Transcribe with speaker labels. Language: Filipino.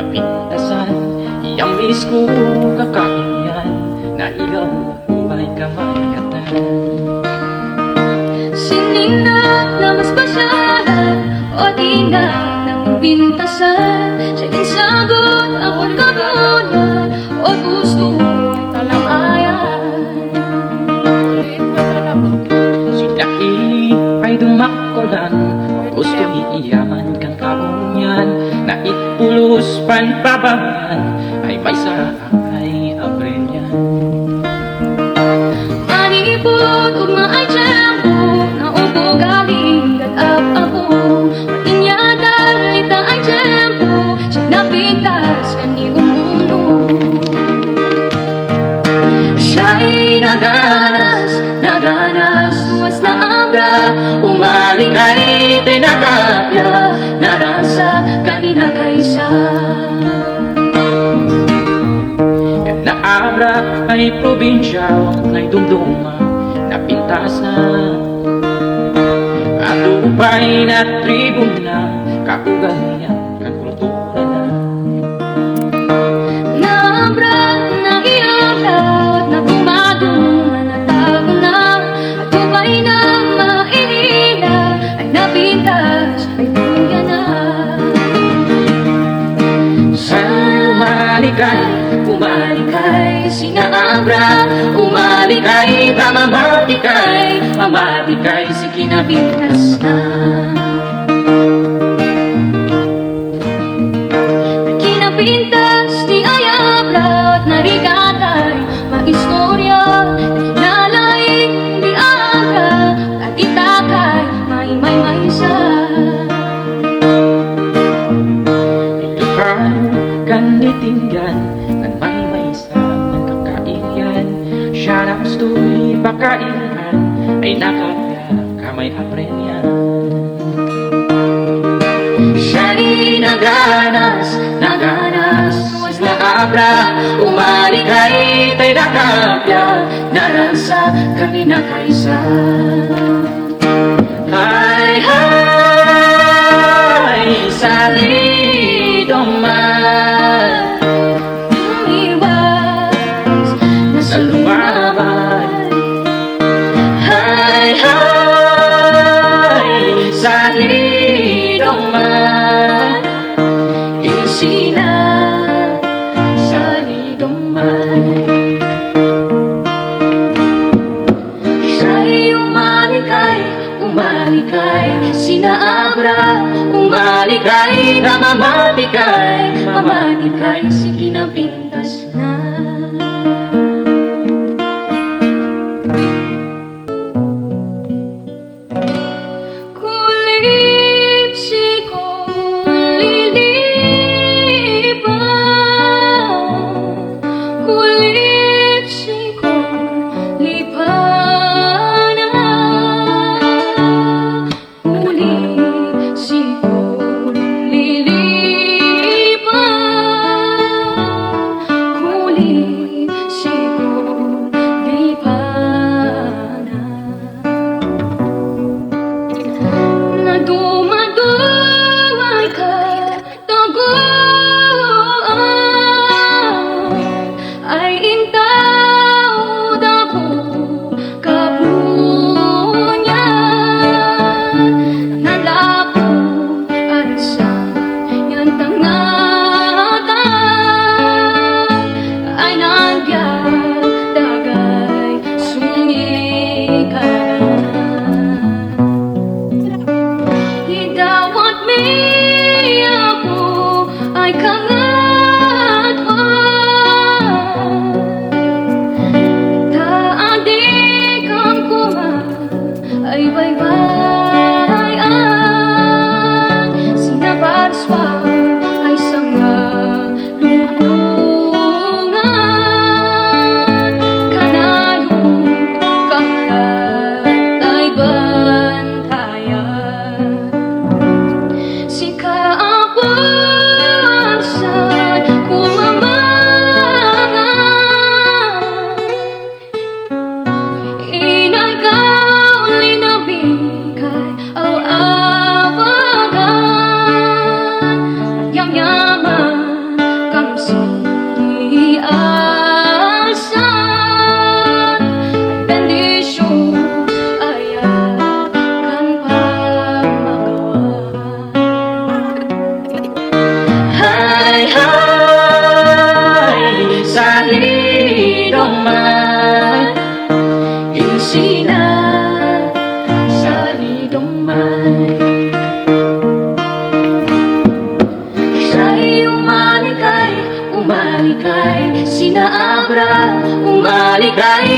Speaker 1: na kapintasan Iyamis ko kakaiyan na iyong may kamayatan
Speaker 2: Sining na lamas pasyalan O di na ng bintasan Siya'y sagot ako'y kabuyan O gusto talamayan
Speaker 1: Si Dahili ay dumakulan Gusto iiyaman itpulos panpabangan Ay may sa ay abrenyan
Speaker 2: Manipod ug maay tiyempo Na ubo galing gatap ako. Matinyada ita ay tiyempo Siya napitas kani umuno. Siya'y naganas, naganas Tuwas na abra Umaling ay tinagapya Narasa kanina kaysa
Speaker 1: abra ay probinsya Ngay dumduma na pintas na. At upay na Kaugalian kan
Speaker 2: sinaabra Umalikay pamamatikay Pamatikay si kinabintas na
Speaker 1: gusto'y pakailan Ay nakaya kamay aprenyan
Speaker 2: Siya'y naganas, naganas na abra, umalikay Ta'y nakapya, narasa kanina kaysa
Speaker 1: Hay, hay, sa
Speaker 2: mamatikay Sige na. Pintas na Kulip You. cut. naman. Sa'y umalikay, umalikay. Sina Abra, umalikay.